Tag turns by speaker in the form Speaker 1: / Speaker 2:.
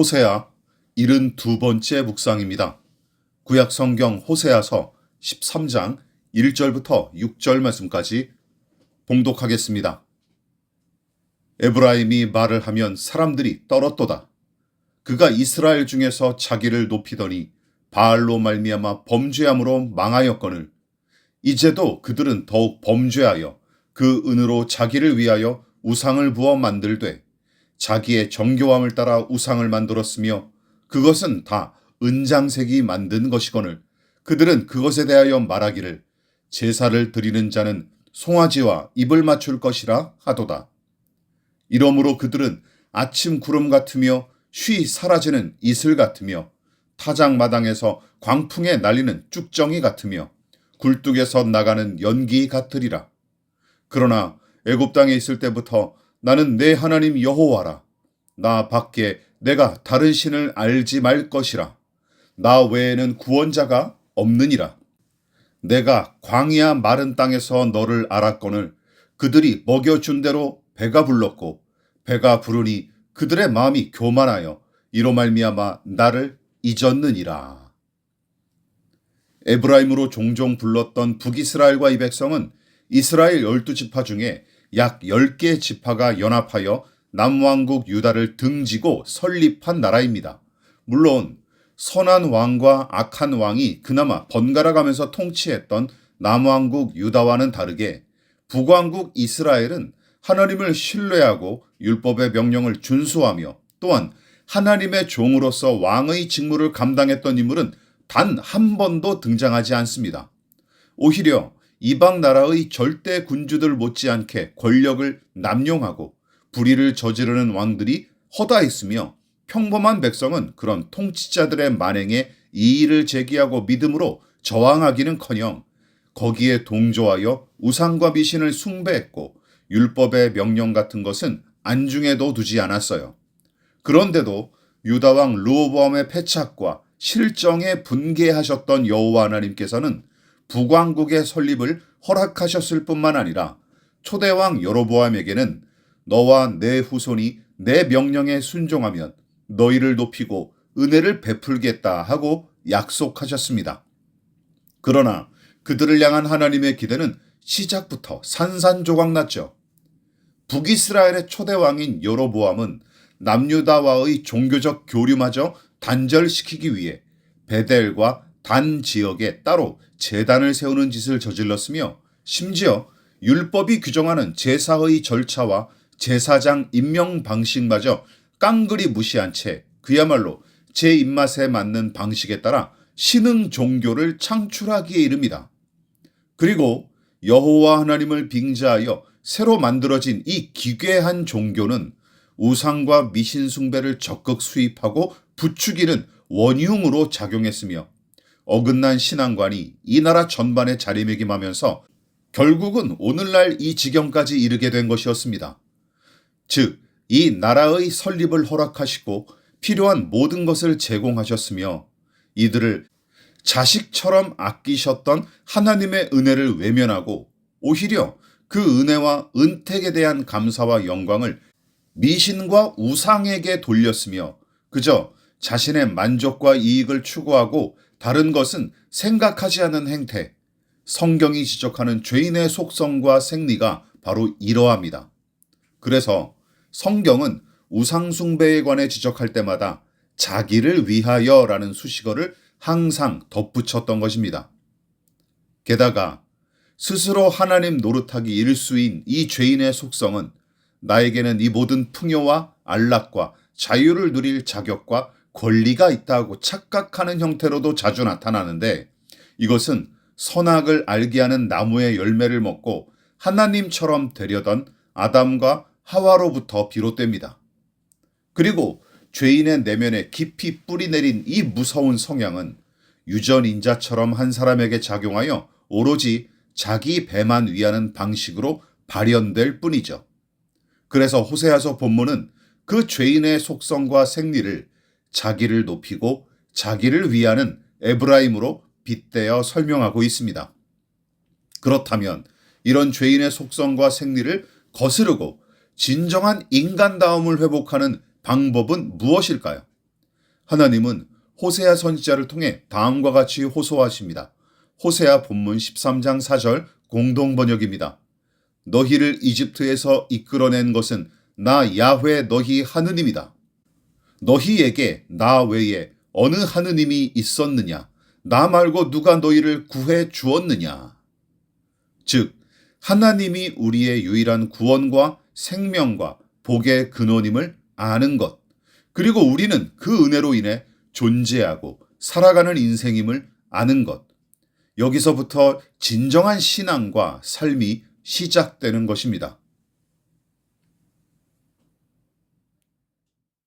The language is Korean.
Speaker 1: 호세아 72번째 묵상입니다. 구약 성경 호세아서 13장 1절부터 6절 말씀까지 봉독하겠습니다. 에브라임이 말을 하면 사람들이 떨었도다. 그가 이스라엘 중에서 자기를 높이더니 바알로 말미암아 범죄함으로 망하였거늘 이제도 그들은 더욱 범죄하여 그 은으로 자기를 위하여 우상을 부어 만들되 자기의 정교함을 따라 우상을 만들었으며 그것은 다 은장색이 만든 것이거늘 그들은 그것에 대하여 말하기를 제사를 드리는 자는 송아지와 입을 맞출 것이라 하도다. 이러므로 그들은 아침 구름 같으며 쉬 사라지는 이슬 같으며 타작 마당에서 광풍에 날리는 쭉정이 같으며 굴뚝에서 나가는 연기 같으리라. 그러나 애굽 땅에 있을 때부터 나는 내 하나님 여호와라. 나 밖에 내가 다른 신을 알지 말 것이라. 나 외에는 구원자가 없느니라. 내가 광야 마른 땅에서 너를 알았거늘 그들이 먹여준 대로 배가 불렀고 배가 부르니 그들의 마음이 교만하여 이로 말미암아 나를 잊었느니라. 에브라임으로 종종 불렀던 북이스라엘과 이 백성은 이스라엘 열두 지파 중에 약 10개 지파가 연합하여 남왕국 유다를 등지고 설립한 나라입니다. 물론 선한 왕과 악한 왕이 그나마 번갈아 가면서 통치했던 남왕국 유다와는 다르게 북왕국 이스라엘은 하나님을 신뢰하고 율법의 명령을 준수하며 또한 하나님의 종으로서 왕의 직무를 감당했던 인물은 단 한 번도 등장하지 않습니다. 오히려 이방 나라의 절대 군주들 못지않게 권력을 남용하고 불의를 저지르는 왕들이 허다했으며 평범한 백성은 그런 통치자들의 만행에 이의를 제기하고 믿음으로 저항하기는커녕 거기에 동조하여 우상과 미신을 숭배했고 율법의 명령 같은 것은 안중에도 두지 않았어요. 그런데도 유다 왕 르호보암의 패착과 실정에 분개하셨던 여호와 하나님께서는 북왕국의 설립을 허락하셨을 뿐만 아니라 초대왕 여로보암에게는 너와 내 후손이 내 명령에 순종하면 너희를 높이고 은혜를 베풀겠다 하고 약속하셨습니다. 그러나 그들을 향한 하나님의 기대는 시작부터 산산조각 났죠. 북이스라엘의 초대왕인 여로보암은 남유다와의 종교적 교류마저 단절시키기 위해 베델과 단 지역에 따로 재단을 세우는 짓을 저질렀으며 심지어 율법이 규정하는 제사의 절차와 제사장 임명 방식마저 깡그리 무시한 채 그야말로 제 입맛에 맞는 방식에 따라 신흥 종교를 창출하기에 이릅니다. 그리고 여호와 하나님을 빙자하여 새로 만들어진 이 기괴한 종교는 우상과 미신 숭배를 적극 수입하고 부추기는 원흉으로 작용했으며 어긋난 신앙관이 이 나라 전반에 자리매김하면서 결국은 오늘날 이 지경까지 이르게 된 것이었습니다. 즉, 이 나라의 설립을 허락하시고 필요한 모든 것을 제공하셨으며 이들을 자식처럼 아끼셨던 하나님의 은혜를 외면하고 오히려 그 은혜와 은택에 대한 감사와 영광을 미신과 우상에게 돌렸으며 그저 자신의 만족과 이익을 추구하고 다른 것은 생각하지 않는 행태, 성경이 지적하는 죄인의 속성과 생리가 바로 이러합니다. 그래서 성경은 우상숭배에 관해 지적할 때마다 자기를 위하여 라는 수식어를 항상 덧붙였던 것입니다. 게다가 스스로 하나님 노릇하기 일수인 이 죄인의 속성은 나에게는 이 모든 풍요와 안락과 자유를 누릴 자격과 권리가 있다고 착각하는 형태로도 자주 나타나는데 이것은 선악을 알게 하는 나무의 열매를 먹고 하나님처럼 되려던 아담과 하와로부터 비롯됩니다. 그리고 죄인의 내면에 깊이 뿌리 내린 이 무서운 성향은 유전인자처럼 한 사람에게 작용하여 오로지 자기 배만 위하는 방식으로 발현될 뿐이죠. 그래서 호세아서 본문은 그 죄인의 속성과 생리를 자기를 높이고 자기를 위하는 에브라임으로 빗대어 설명하고 있습니다. 그렇다면 이런 죄인의 속성과 생리를 거스르고 진정한 인간다움을 회복하는 방법은 무엇일까요? 하나님은 호세아 선지자를 통해 다음과 같이 호소하십니다. 호세아 본문 13장 4절 공동 번역입니다. 너희를 이집트에서 이끌어낸 것은 나 야훼 너희 하느님이다. 너희에게 나 외에 어느 하느님이 있었느냐? 나 말고 누가 너희를 구해 주었느냐? 즉, 하나님이 우리의 유일한 구원과 생명과 복의 근원임을 아는 것, 그리고 우리는 그 은혜로 인해 존재하고 살아가는 인생임을 아는 것. 여기서부터 진정한 신앙과 삶이 시작되는 것입니다.